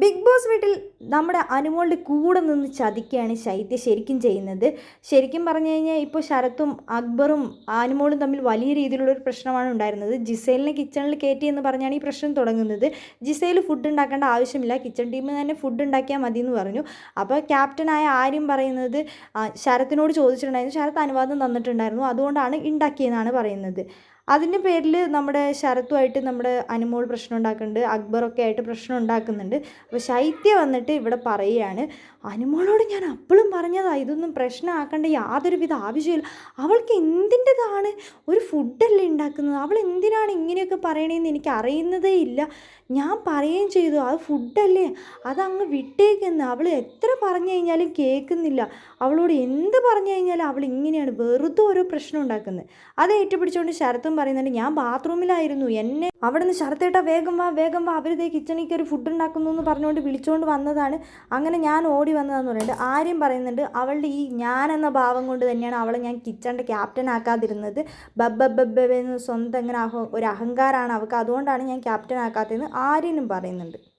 Big boss വീട്ടിൽ നമ്മുടെ അനുമോളുടെ കൂടെ നിന്ന് ചതിക്കുകയാണ് ശൈത്യ ശരിക്കും ചെയ്യുന്നത്. ശരിക്കും പറഞ്ഞു കഴിഞ്ഞാൽ ഇപ്പോൾ ശരത്തും അക്ബറും അനുമോളും തമ്മിൽ വലിയ രീതിയിലുള്ള ഒരു പ്രശ്നമാണ് ഉണ്ടായിരുന്നത്. ജിസേലിനെ കിച്ചണിൽ കയറ്റി എന്ന് പറഞ്ഞാണ് ഈ പ്രശ്നം തുടങ്ങുന്നത്. ജിസേൽ ഫുഡ് ഉണ്ടാക്കേണ്ട ആവശ്യമില്ല. കിച്ചൺ ടീം തന്നെ ഫുഡ് ഉണ്ടാക്കിയാൽ മതി എന്ന് പറഞ്ഞു. അപ്പോൾ ക്യാപ്റ്റനായ ആര്യം പറയുന്നത് ശരത്തിനോട് ചോദിച്ചിട്ടുണ്ടായിരുന്നു. ശരത്ത് അനുവാദം തന്നിട്ടുണ്ടായിരുന്നു. അതുകൊണ്ടാണ് ഉണ്ടാക്കിയെന്നാണ് പറയുന്നത്. അതിന്റെ പേരിൽ നമ്മുടെ ശരത്തുമായിട്ട് നമ്മുടെ അനുമോൾ പ്രശ്നം ഉണ്ടാക്കുന്നുണ്ട് അക്ബറൊക്കെ ആയിട്ട് പ്രശ്നം ഉണ്ടാക്കുന്നുണ്ട് അപ്പോൾ ശൈത്യ വന്നിട്ട് ഇവിടെ പറയുകയാണ് അനുമോളോട് ഞാൻ അപ്പോഴും പറഞ്ഞതാ ഇതൊന്നും പ്രശ്നമാക്കേണ്ട യാതൊരുവിധ ആവശ്യമില്ല. അവൾക്ക് എന്തിന്റെതാണ് ഒരു ഫുഡല്ലേ ഉണ്ടാക്കുന്നത്? അവൾ എന്തിനാണ് ഇങ്ങനെയൊക്കെ പറയണതെന്ന് എനിക്ക് അറിയുന്നതേ ഇല്ല. ഞാൻ പറയുകയും ചെയ്തു അത് ഫുഡല്ലേ? അതങ്ങ് വിട്ടേക്കെന്ന്. അവൾ എത്ര പറഞ്ഞു കഴിഞ്ഞാലും കേൾക്കുന്നില്ല. അവളോട് എന്ത് പറഞ്ഞു കഴിഞ്ഞാലും അവൾ ഇങ്ങനെയാണ് വെറുതെ ഓരോ പ്രശ്നം ഉണ്ടാക്കുന്നത്. അത് ഏറ്റുപിടിച്ചുകൊണ്ട് ശരത്തും പറയുന്നുണ്ട് ഞാൻ ബാത്റൂമിലായിരുന്നു. എന്നെ അവിടെ നിന്ന് വേഗം വാ വേഗം വാ. അവരിതേ കിച്ചണിൽ കയറി ഫുഡ് ഉണ്ടാക്കുന്നു എന്ന് പറഞ്ഞുകൊണ്ട് വിളിച്ചുകൊണ്ട് വന്നതാണ്. അങ്ങനെ ഞാൻ ഓടി വന്നതെന്ന് പറയുന്നുണ്ട്. ആര്യം പറയുന്നുണ്ട് അവളുടെ ഈ ഞാൻ എന്ന ഭാവം കൊണ്ട് തന്നെയാണ് അവളെ ഞാൻ കിച്ചണിന്റെ ക്യാപ്റ്റൻ ആക്കാതിരുന്നത്. ബബ്ബ ബബ്ബ എന്ന് സ്വന്തം ഇങ്ങനെ ഒരു അഹങ്കാരമാണ് അവൾക്ക് അതുകൊണ്ടാണ് ഞാൻ ക്യാപ്റ്റൻ ആക്കാത്തതെന്ന് ആര്യനും പറയുന്നുണ്ട്.